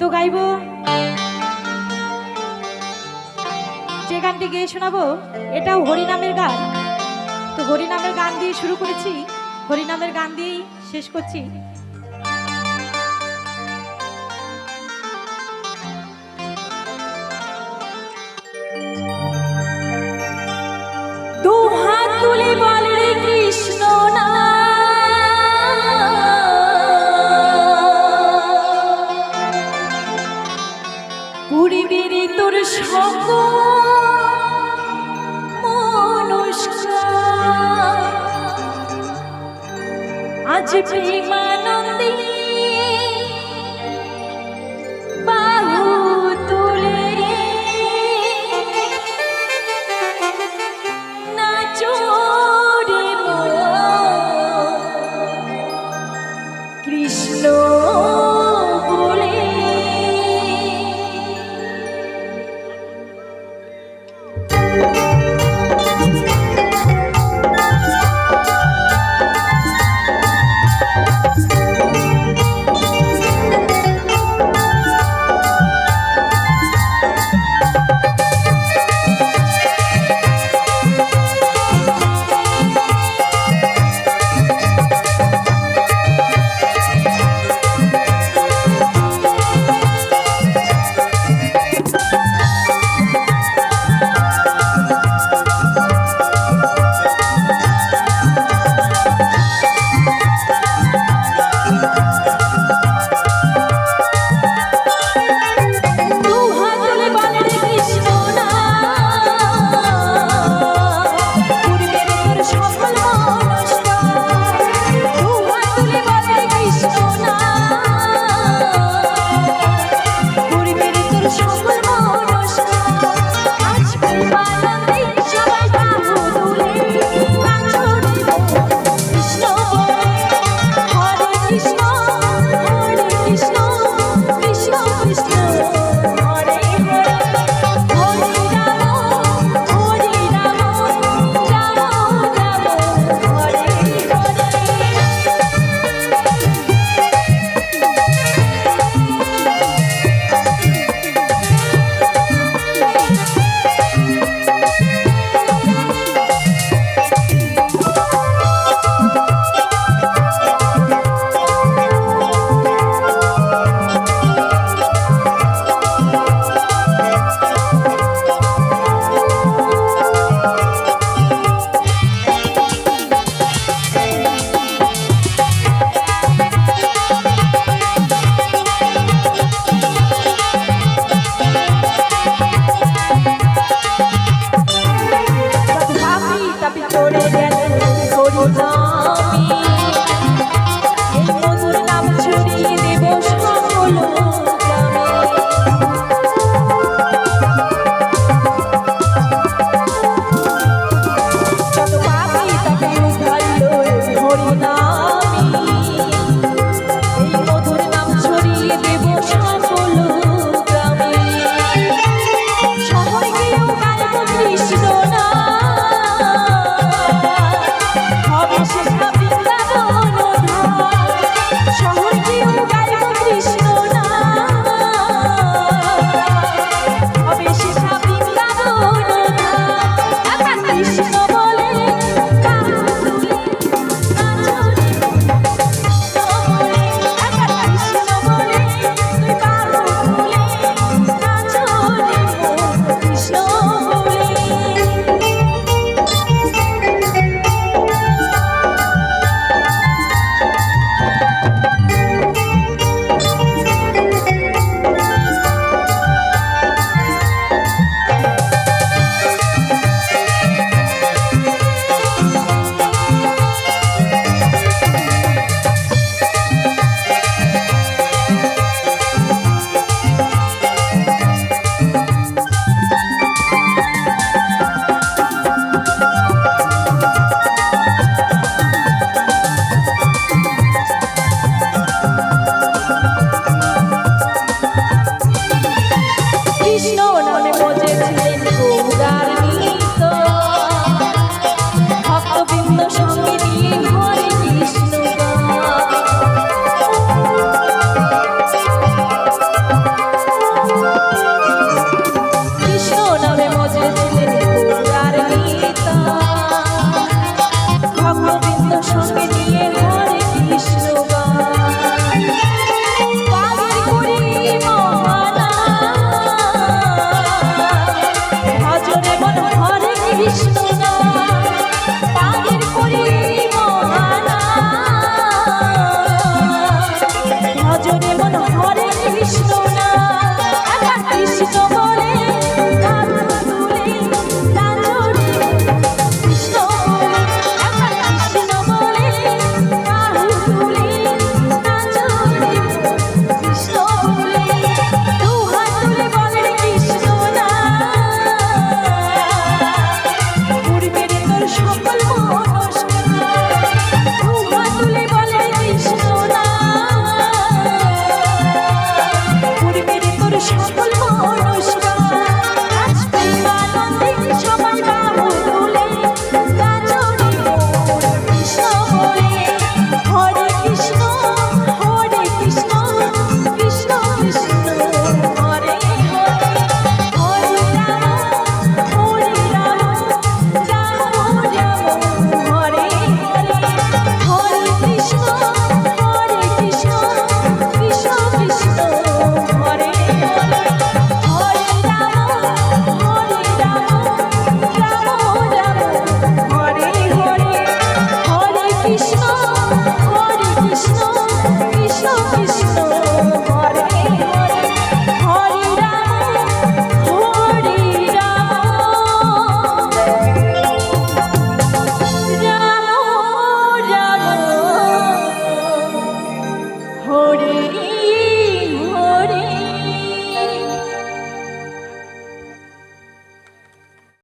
তো গাইব। যে গানটি গিয়ে শোনাবো, এটাও হরিনামের গান। তো হরিনামের গান দিয়ে শুরু করেছি। হরিনামের গান দিয়েই শেষ করছি। আজ প্রেমানন্দে